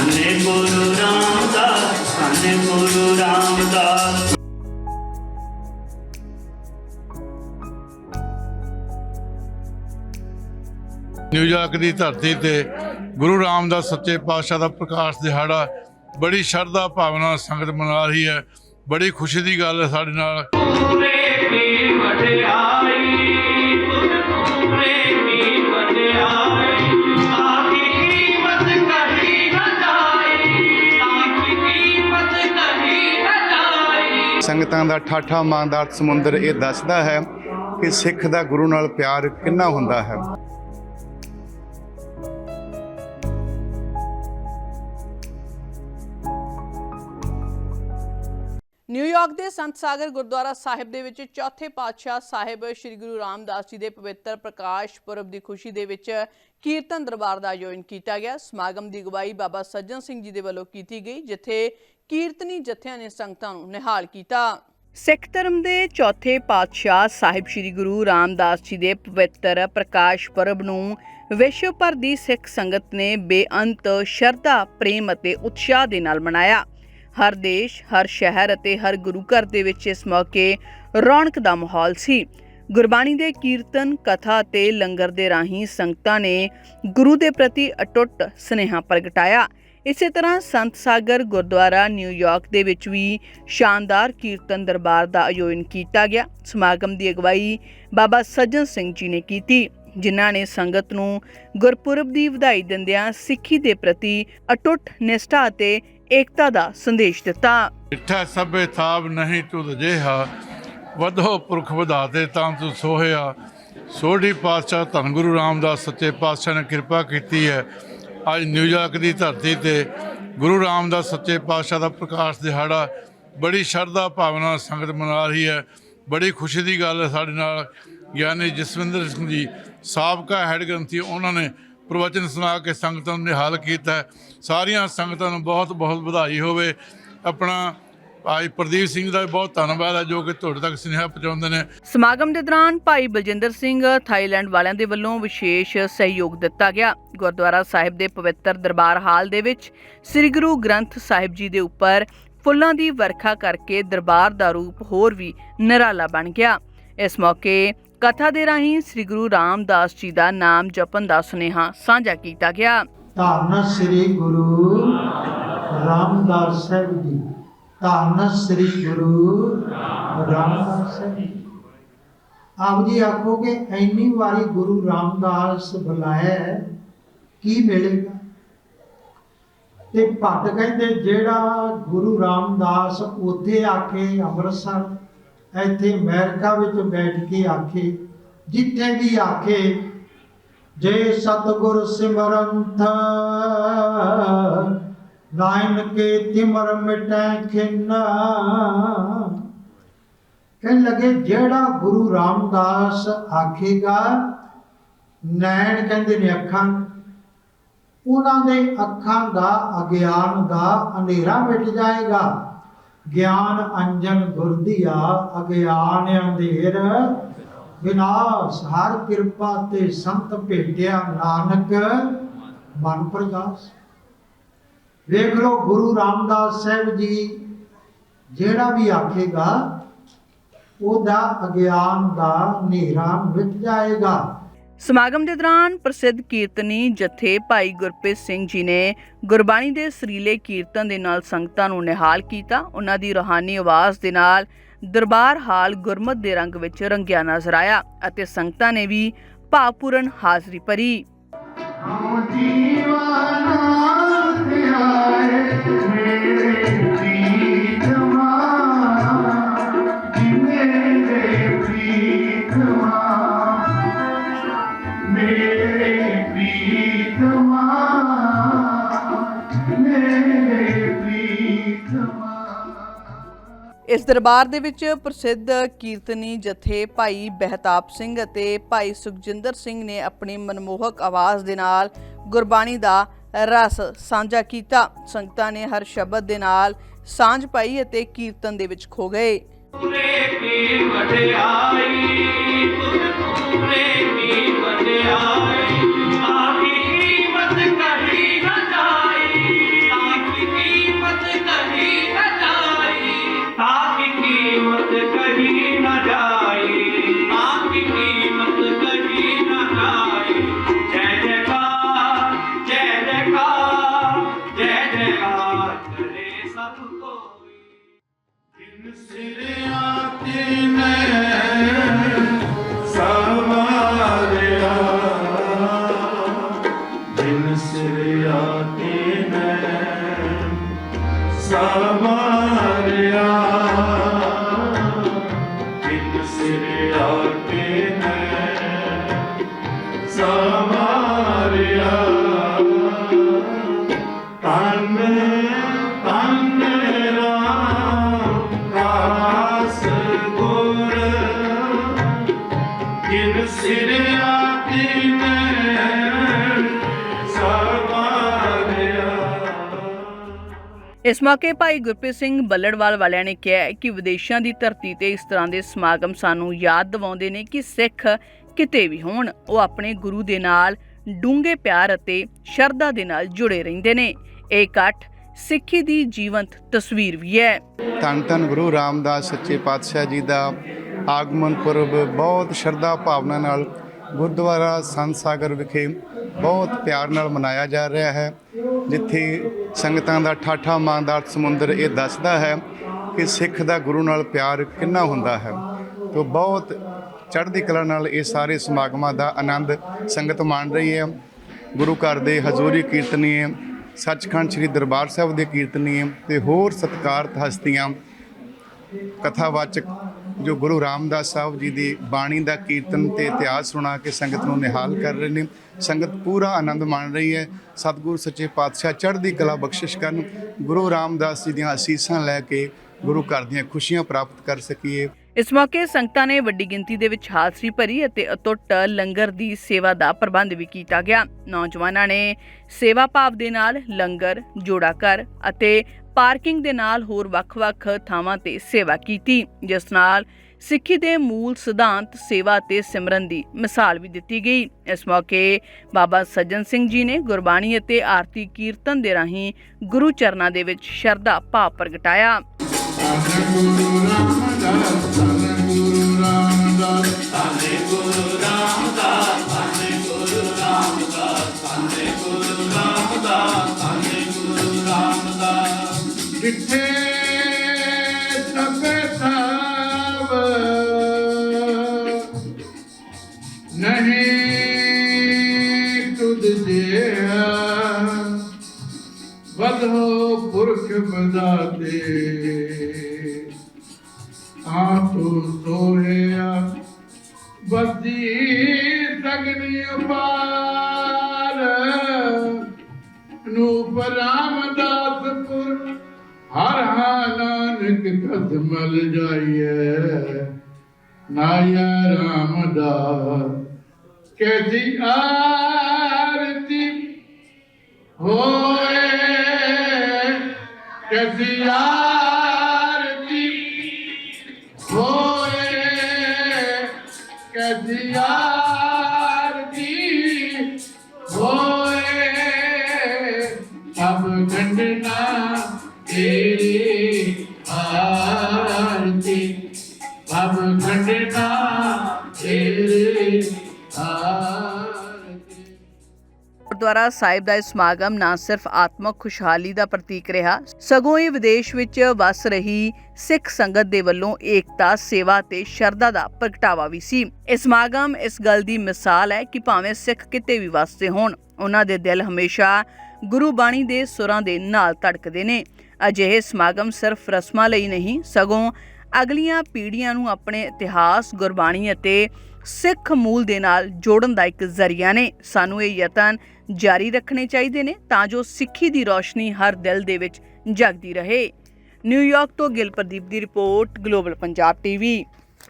ਧੰਨੇ ਗੁਰੂ ਰਾਮਦਾਸ ਧੰਨੇ ਗੁਰੂ ਰਾਮਦਾਸ। ਨਿਊਯਾਰਕ ਦੀ ਧਰਤੀ ਤੇ ਗੁਰੂ ਰਾਮਦਾਸ ਸੱਚੇ ਪਾਤਸ਼ਾਹ ਦਾ ਪ੍ਰਕਾਸ਼ ਦਿਹਾੜਾ ਬੜੀ ਸ਼ਰਧਾ ਭਾਵਨਾ ਨਾਲ ਸੰਗਤ ਮਨਾ ਰਹੀ ਹੈ। ਬੜੀ ਖੁਸ਼ੀ ਦੀ ਗੱਲ ਹੈ ਸਾਡੇ ਨਾਲ। ਪੂਰੇ ਕੀ ਵਡਿਆਈ ਸੰਗਤਾਂ ਦਾ ਠਾਠਾ ਮਾਨਦਾਰ ਸਮੁੰਦਰ ਇਹ ਦੱਸਦਾ ਹੈ ਕਿ ਸਿੱਖ ਦਾ ਗੁਰੂ ਨਾਲ ਪਿਆਰ ਕਿੰਨਾ ਹੁੰਦਾ ਹੈ। ਨਿਊਯਾਰਕ ਦੇ ਸੰਤ ਸਾਗਰ ਗੁਰਦੁਆਰਾ ਸਾਹਿਬ ਦੇ ਵਿੱਚ ਚੌਥੇ ਪਾਤਸ਼ਾਹ ਸਾਹਿਬ ਸ੍ਰੀ ਗੁਰੂ ਰਾਮਦਾਸ ਜੀ ਦੇ ਪਵਿੱਤਰ ਪ੍ਰਕਾਸ਼ ਪੁਰਬ ਦੀ ਖੁਸ਼ੀ ਦੇ ਵਿੱਚ ਕੀਰਤਨ ਦਰਬਾਰ ਦਾ ਆਯੋਜਨ ਕੀਤਾ ਗਿਆ। ਸਮਾਗਮ ਦੀ ਅਗਵਾਈ ਬਾਬਾ ਸੱਜਣ ਸਿੰਘ ਜੀ ਦੇ ਵੱਲੋਂ ਕੀਤੀ ਗਈ, ਜਿੱਥੇ ਕੀਰਤਨੀ ਜਥਿਆਂ ਨੇ ਸੰਗਤਾਂ ਨੂੰ ਨਿਹਾਲ ਕੀਤਾ। ਸਿੱਖ ਧਰਮ ਦੇ ਚੌਥੇ ਪਾਤਸ਼ਾਹ ਸਾਹਿਬ ਸ੍ਰੀ ਗੁਰੂ ਰਾਮਦਾਸ ਜੀ ਦੇ ਪਵਿੱਤਰ ਪ੍ਰਕਾਸ਼ ਪਰਬ ਨੂੰ ਵਿਸ਼ਵ ਭਰ ਦੀ ਸਿੱਖ ਸੰਗਤ ਨੇ ਬੇਅੰਤ ਸ਼ਰਧਾ, ਪ੍ਰੇਮ ਅਤੇ ਉਤਸ਼ਾਹ ਦੇ ਨਾਲ ਮਨਾਇਆ। ਹਰ ਦੇਸ਼, ਹਰ ਸ਼ਹਿਰ ਅਤੇ ਹਰ ਗੁਰੂ ਘਰ ਦੇ ਵਿੱਚ ਇਸ ਮੌਕੇ ਰੌਣਕ ਦਾ ਮਾਹੌਲ ਸੀ। ਗੁਰਬਾਣੀ ਦੇ ਕੀਰਤਨ, ਕਥਾ ਅਤੇ ਲੰਗਰ ਦੇ ਰਾਹੀਂ ਸੰਗਤਾਂ ਨੇ ਗੁਰੂ ਦੇ ਪ੍ਰਤੀ ਅਟੁੱਟ ਸਨੇਹਾ ਪ੍ਰਗਟਾਇਆ। ਇਸੇ ਤਰ੍ਹਾਂ ਸੰਤ ਸਾਗਰ ਗੁਰਦੁਆਰਾ ਨਿਊਯਾਰਕ ਦੇ ਵਿੱਚ ਵੀ ਸ਼ਾਨਦਾਰ ਕੀਰਤਨ ਦਰਬਾਰ ਦਾ ਆਯੋਜਨ ਕੀਤਾ ਗਿਆ। ਸਮਾਗਮ ਦੀ ਅਗਵਾਈ ਬਾਬਾ ਸੱਜਣ ਸਿੰਘ ਜੀ ਨੇ ਕੀਤੀ, ਜਿਨ੍ਹਾਂ ਨੇ ਸੰਗਤ ਨੂੰ ਗੁਰਪੁਰਬ ਦੀ ਵਧਾਈ ਦਿੰਦਿਆਂ ਸਿੱਖੀ ਦੇ ਪ੍ਰਤੀ ਅਟੁੱਟ ਨਿਸ਼ਠਾ ਅਤੇ ਏਕਤਾ ਦਾ ਸੰਦੇਸ਼ ਦਿੱਤਾ। ਮਿੱਠਾ ਸਭੇ ਥਾਬ ਨਹੀਂ ਤੁਧ ਜਿਹਾ, ਵਧੋ ਪੁਰਖ ਵਧਾਤੇ ਤਾਂ ਤੂੰ ਸੋਹਿਆ। ਸੋਢੀ ਪਾਤਸ਼ਾਹ ਧੰਨ ਗੁਰੂ ਰਾਮਦਾਸ ਸੱਚੇ ਪਾਤਸ਼ਾਹ ਨੇ ਕਿਰਪਾ ਕੀਤੀ ਹੈ। ਅੱਜ ਨਿਊਯਾਰਕ ਦੀ ਧਰਤੀ ਤੇ ਗੁਰੂ ਰਾਮਦਾਸ ਸੱਚੇ ਪਾਤਸ਼ਾਹ ਦਾ ਪ੍ਰਕਾਸ਼ ਦਿਹਾੜਾ ਬੜੀ ਸ਼ਰਧਾ ਭਾਵਨਾ ਨਾਲ ਸੰਗਤ ਮਨਾ ਰਹੀ ਹੈ। ਬੜੀ ਖੁਸ਼ੀ ਦੀ ਗੱਲ ਹੈ ਸਾਡੇ ਨਾਲ ਗਿਆਨੀ ਜਸਵਿੰਦਰ ਸਿੰਘ ਜੀ, ਸਾਬਕਾ ਹੈੱਡ ਗ੍ਰੰਥੀ ਉਹਨਾਂ ਨੇ ਪ੍ਰਵਚਨ ਸੁਣਾ ਕੇ ਸੰਗਤਾਂ ਨੂੰ ਨਿਹਾਲ ਕੀਤਾ ਸਾਰੀਆਂ ਸੰਗਤਾਂ ਨੂੰ ਬਹੁਤ ਬਹੁਤ ਵਧਾਈ ਹੋਵੇ। ਆਪਣਾ ਭਾਈ ਪ੍ਰਦੀਪ ਸਿੰਘ ਦਾ ਵੀ ਬਹੁਤ ਧੰਨਵਾਦ ਹੈ ਜੋ ਕਿ ਤੁਹਾਡੇ ਤੱਕ ਸੁਨੇਹਾ ਪਹੁੰਚਾਉਂਦੇ ਨੇ। ਸਮਾਗਮ ਦੇ ਦੌਰਾਨ ਭਾਈ ਬਲਜਿੰਦਰ ਸਿੰਘ ਥਾਈਲੈਂਡ ਵਾਲਿਆਂ ਦੇ ਵੱਲੋਂ ਵਿਸ਼ੇਸ਼ ਸਹਿਯੋਗ ਦਿੱਤਾ ਗਿਆ। ਗੁਰਦੁਆਰਾ ਸਾਹਿਬ ਦੇ ਪਵਿੱਤਰ ਦਰਬਾਰ ਹਾਲ ਦੇ ਵਿੱਚ ਸ੍ਰੀ ਗੁਰੂ ਗ੍ਰੰਥ ਸਾਹਿਬ ਜੀ ਦੇ ਉੱਪਰ ਫੁੱਲਾਂ ਦੀ ਵਰਖਾ ਕਰਕੇ ਦਰਬਾਰ ਦਾ ਰੂਪ ਹੋਰ ਵੀ ਨਿਰਾਲਾ ਬਣ ਗਿਆ। ਇਸ ਮੌਕੇ ਕਥਾ ਦੇ ਰਾਹੀਂ ਸ੍ਰੀ ਗੁਰੂ ਰਾਮਦਾਸ ਜੀ ਦਾ ਨਾਮ ਜਪਣ ਦਾ ਸੁਨੇਹਾ ਸਾਂਝਾ ਕੀਤਾ ਗਿਆ। ਧੰਨ ਸ੍ਰੀ ਗੁਰੂ ਰਾਮਦਾਸ ਸਾਹਿਬ ਜੀ। ਧੰਨ ਸ੍ਰੀ ਗੁਰੂ ਰਾਮਦਾਸ ਜੀ। ਆਪ ਜੀ ਆਖੋਗੇ ਇੰਨੀ ਵਾਰੀ ਗੁਰੂ ਰਾਮਦਾਸ ਬੁਲਾਇਆ ਕੀ ਮਿਲੇਗਾ? ਤੇ ਭੱਟ ਕਹਿੰਦੇ, ਜਿਹੜਾ ਗੁਰੂ ਰਾਮਦਾਸ ਉੱਥੇ ਆਖੇ ਅੰਮ੍ਰਿਤਸਰ, ਇੱਥੇ ਅਮਰੀਕਾ ਵਿੱਚ ਬੈਠ ਕੇ ਆਖੇ, ਜਿੱਥੇ ਵੀ ਆਖੇ, ਜੇ ਸਤਗੁਰ ਸਿਮਰੰਥ ਨਾਇਨ ਕੇ ਤਿਮਰ ਮਿਟੈ ਖਿੰਨਾ। ਕਹਿਣ ਲੱਗੇ, ਜਿਹੜਾ ਗੁਰੂ ਰਾਮਦਾਸ ਆਖੇਗਾ, ਨੈਣ ਕਹਿੰਦੇ ਨੇ ਅੱਖਾਂ, ਉਹਨਾਂ ਦੇ ਅੱਖਾਂ ਦਾ ਅਗਿਆਨ ਦਾ ਹਨੇਰਾ ਮਿਟ ਜਾਏਗਾ। ਗਿਆਨ ਅੰਜਨ ਗੁਰਦੀਆ ਅਗਿਆਨ ਅੰਧੇਰ। ਵਿਨਾਸ਼, ਹਰ ਕਿਰਪਾ ਤੇ ਸੰਤ ਭੇਟਿਆ ਨਾਨਕ, ਮਨ ਪ੍ਰਗਾਸ ਵੇਖ ਲਓ ਗੁਰੂ ਰਾਮਦਾਸ ਸਾਹਿਬ ਜੀ, ਜਿਹੜਾ ਵੀ ਆਖੇਗਾ, ਉਹਦਾ ਅਗਿਆਨ ਦਾ ਹਨੇਰਾ ਮਿਟ ਜਾਏਗਾ। ਸਮਾਗਮ ਦੇ ਦੌਰਾਨ ਪ੍ਰਸਿੱਧ ਕੀਰਤਨੀ ਜਥੇ ਭਾਈ ਗੁਰਪ੍ਰੀਤ ਸਿੰਘ ਜੀ ਨੇ ਗੁਰਬਾਣੀ ਦੇ ਸਰੀਲੇ ਕੀਰਤਨ ਦੇ ਨਾਲ ਸੰਗਤਾਂ ਨੂੰ ਨਿਹਾਲ ਕੀਤਾ। ਉਹਨਾਂ ਦੀ ਰੋਹਾਨੀ ਆਵਾਜ਼ ਦੇ ਨਾਲ ਦਰਬਾਰ ਹਾਲ ਗੁਰਮਤ ਦੇ ਰੰਗ ਵਿੱਚ ਰੰਗਿਆ ਨਜ਼ਰ ਆਇਆ ਅਤੇ ਸੰਗਤਾਂ ਨੇ ਵੀ ਭਾਵਪੂਰਨ ਹਾਜ਼ਰੀ ਭਰੀ। ਇਸ ਦਰਬਾਰ ਦੇ ਵਿੱਚ ਪ੍ਰਸਿੱਧ ਕੀਰਤਨੀ ਜਥੇ ਭਾਈ ਬਹਿਤਾਬ ਸਿੰਘ ਅਤੇ ਭਾਈ ਸੁਖਜਿੰਦਰ ਸਿੰਘ ਨੇ ਆਪਣੀ ਮਨਮੋਹਕ ਆਵਾਜ਼ ਦੇ ਨਾਲ ਗੁਰਬਾਣੀ ਦਾ ਰਸ ਸਾਂਝਾ ਕੀਤਾ। ਸੰਗਤਾਂ ਨੇ ਹਰ ਸ਼ਬਦ ਦੇ ਨਾਲ ਸਾਂਝ ਪਾਈ ਅਤੇ ਕੀਰਤਨ ਦੇ ਵਿੱਚ ਖੋ ਗਏ। ਪੂਰੇ ਕੀ ਵਡਿਆਈ ਗੁਰ ਕੀ ਵਡਿਆਈ ਇਸ ਮੌਕੇ ਭਾਈ ਗੁਰਪ੍ਰੀਤ ਸਿੰਘ ਬੱਲੜਵਾਲ ਵਾਲਿਆਂ ਨੇ ਕਿਹਾ ਕਿ ਵਿਦੇਸ਼ਾਂ ਦੀ ਧਰਤੀ ਤੇ ਇਸ ਤਰ੍ਹਾਂ ਦੇ ਸਮਾਗਮ ਸਾਨੂੰ ਯਾਦ ਦਿਵਾਉਂਦੇ ਨੇ ਕਿ ਸਿੱਖ ਕਿਤੇ ਵੀ ਹੋਣ, ਉਹ ਆਪਣੇ ਗੁਰੂ ਦੇ ਨਾਲ ਡੂੰਘੇ ਪਿਆਰ ਅਤੇ ਸ਼ਰਧਾ ਦੇ ਨਾਲ ਜੁੜੇ ਰਹਿੰਦੇ ਨੇ। ਇਹ ਇਕੱਠ ਸਿੱਖੀ ਦੀ ਜੀਵੰਤ ਤਸਵੀਰ ਵੀ ਹੈ। ਧੰਨ ਧੰਨ ਗੁਰੂ ਰਾਮਦਾਸ ਸੱਚੇ ਪਾਤਸ਼ਾਹ ਜੀ ਦਾ ਆਗਮਨ ਪੁਰਬ ਬਹੁਤ ਸ਼ਰਧਾ ਭਾਵਨਾ ਨਾਲ ਗੁਰਦੁਆਰਾ ਸੰਤ ਸਾਗਰ ਵਿਖੇ ਬਹੁਤ ਪਿਆਰ ਨਾਲ ਮਨਾਇਆ ਜਾ ਰਿਹਾ ਹੈ, ਜਿੱਥੇ ਸੰਗਤਾਂ ਦਾ ਠਾਠਾ ਮਾਨਦਾਰ ਸਮੁੰਦਰ ਇਹ ਦੱਸਦਾ ਹੈ ਕਿ ਸਿੱਖ ਦਾ ਗੁਰੂ ਨਾਲ ਪਿਆਰ ਕਿੰਨਾ ਹੁੰਦਾ ਹੈ। ਤੋਂ ਬਹੁਤ ਚੜ੍ਹਦੀ ਕਲਾ ਨਾਲ ਇਹ ਸਾਰੇ ਸਮਾਗਮਾਂ ਦਾ ਆਨੰਦ ਸੰਗਤ ਮਾਣ ਰਹੀ ਹੈ। ਗੁਰੂ ਘਰ ਦੇ ਹਜ਼ੂਰੀ ਕੀਰਤਨੀਏ, ਸੱਚਖੰਡ ਸ੍ਰੀ ਦਰਬਾਰ ਸਾਹਿਬ ਦੇ ਕੀਰਤਨੀਏ ਤੇ ਹੋਰ ਸਤਿਕਾਰਤ ਹਸਤੀਆਂ, ਕਥਾਵਾਚਕ ਜੋ ਗੁਰੂ ਰਾਮਦਾਸ ਸਾਹਿਬ ਜੀ ਦੀ ਬਾਣੀ ਦਾ ਕੀਰਤਨ ਤੇ ਇਤਿਹਾਸ ਸੁਣਾ ਕੇ ਸੰਗਤ ਨੂੰ ਨਿਹਾਲ ਕਰ ਰਹੇ ਨੇ। ਸੰਗਤ ਪੂਰਾ ਆਨੰਦ ਮਾਣ ਰਹੀ ਹੈ। ਸਤਿਗੁਰੂ ਸੱਚੇ ਪਾਤਸ਼ਾਹ ਚੜ੍ਹਦੀ ਕਲਾ ਬਖਸ਼ਿਸ਼ ਕਰਨ, ਗੁਰੂ ਰਾਮਦਾਸ ਜੀ ਦੀਆਂ ਅਸੀਸਾਂ ਲੈ ਕੇ ਗੁਰੂ ਘਰ ਦੀਆਂ ਖੁਸ਼ੀਆਂ ਪ੍ਰਾਪਤ ਕਰ ਸਕੀਏ। ਇਸ ਮੌਕੇ ਸੰਗਤਾਂ ਨੇ ਵੱਡੀ ਗਿਣਤੀ ਦੇ ਵਿੱਚ ਹਾਜ਼ਰੀ ਭਰੀ ਅਤੇ ਅਤੁੱਟ ਲੰਗਰ ਦੀ ਸੇਵਾ ਦਾ ਪ੍ਰਬੰਧ ਵੀ ਕੀਤਾ ਗਿਆ। ਨੌਜਵਾਨਾਂ ਨੇ ਸੇਵਾ ਭਾਵ ਦੇ ਨਾਲ ਲੰਗਰ, ਜੋੜਾ ਘਰ ਅਤੇ ਪਾਰਕਿੰਗ ਦੇ ਨਾਲ ਹੋਰ ਵੱਖ-ਵੱਖ ਥਾਵਾਂ ਤੇ ਸੇਵਾ ਕੀਤੀ, ਜਿਸ ਨਾਲ ਸਿੱਖੀ ਦੇ ਮੂਲ ਸਿਧਾਂਤ ਸੇਵਾ ਤੇ ਸਿਮਰਨ ਦੀ ਮਿਸਾਲ ਵੀ ਦਿੱਤੀ ਗਈ। ਇਸ ਮੌਕੇ ਬਾਬਾ ਸੱਜਣ ਸਿੰਘ ਜੀ ਨੇ ਗੁਰਬਾਣੀ ਅਤੇ ਆਰਤੀ ਕੀਰਤਨ ਦੇ ਰਾਹੀਂ ਗੁਰੂ ਚਰਨਾਂ ਦੇ ਵਿੱਚ ਸ਼ਰਧਾ ਭਾਵ ਪ੍ਰਗਟਾਇਆ। ਜਿੱਥੇ ਸਭੇ ਸਭ ਨਹੀਂ ਤੁਧ ਜਿਹਾ। ਵਧੋ ਪੁਰਖ ਬਦਾਤੇ। ਆਪੋ ਸੋਹਿਆ, ਬਦੀ ਸਗਨੀ ਉਪਾਰ ਨੂਪ ਰਾਮਦਾਸਪੁਰ ਨਾਨਕ ਮਲ ਜਾਈਏ। ਨਾਇਆ ਰਾਮਦਾਸ ਕੈਸੀ ਆਰਤੀ ਹੋਏ। ਕੈਸੀ ਆਰਤੀ ਗੁਰਦੁਆਰਾ ਸਾਹਿਬ ਦਾ ਇਹ ਸਮਾਗਮ ਨਾ ਸਿਰਫ ਆਤਮਕ ਖੁਸ਼ਹਾਲੀ ਦਾ ਪ੍ਰਤੀਕ ਰਿਹਾ, ਸਗੋਂ ਇਹ ਵਿਦੇਸ਼ ਵਿੱਚ ਵਸ ਰਹੀ ਸਿੱਖ ਸੰਗਤ ਦੇ ਵੱਲੋਂ ਏਕਤਾ, ਸੇਵਾ ਤੇ ਸ਼ਰਧਾ ਦਾ ਪ੍ਰਗਟਾਵਾ ਵੀ ਸੀ। ਇਹ ਸਮਾਗਮ ਇਸ ਗੱਲ ਦੀ ਮਿਸਾਲ ਹੈ ਕਿ ਭਾਵੇਂ ਸਿੱਖ ਕਿਤੇ ਵੀ ਵਸਦੇ ਹੋਣ, ਉਹਨਾਂ ਦੇ ਦਿਲ ਹਮੇਸ਼ਾ ਗੁਰੂ ਬਾਣੀ ਦੇ ਸੁਰਾਂ ਦੇ ਨਾਲ ਧੜਕਦੇ ਨੇ। ਅਜਿਹੇ ਸਮਾਗਮ ਸਿਰਫ ਰਸਮਾਂ ਲਈ ਨਹੀਂ, ਸਗੋਂ ਅਗਲੀਆਂ ਪੀੜ੍ਹੀਆਂ ਨੂੰ ਆਪਣੇ ਇਤਿਹਾਸ, ਗੁਰਬਾਣੀ ਅਤੇ ਸਿੱਖ ਮੂਲ ਦੇ ਨਾਲ ਜੋੜਨ ਦਾ ਇੱਕ ਜ਼ਰੀਆ ਨੇ। ਸਾਨੂੰ ਇਹ ਯਤਨ ਜਾਰੀ ਰੱਖਣੇ ਚਾਹੀਦੇ ਨੇ ਤਾਂ ਜੋ ਸਿੱਖੀ ਦੀ ਰੋਸ਼ਨੀ ਹਰ ਦਿਲ ਦੇ ਵਿੱਚ ਜਗਦੀ ਰਹੇ। ਨਿਊਯਾਰਕ ਤੋਂ ਗਿਲ ਪ੍ਰਦੀਪ ਦੀ ਰਿਪੋਰਟ, ਗਲੋਬਲ ਪੰਜਾਬ ਟੀਵੀ।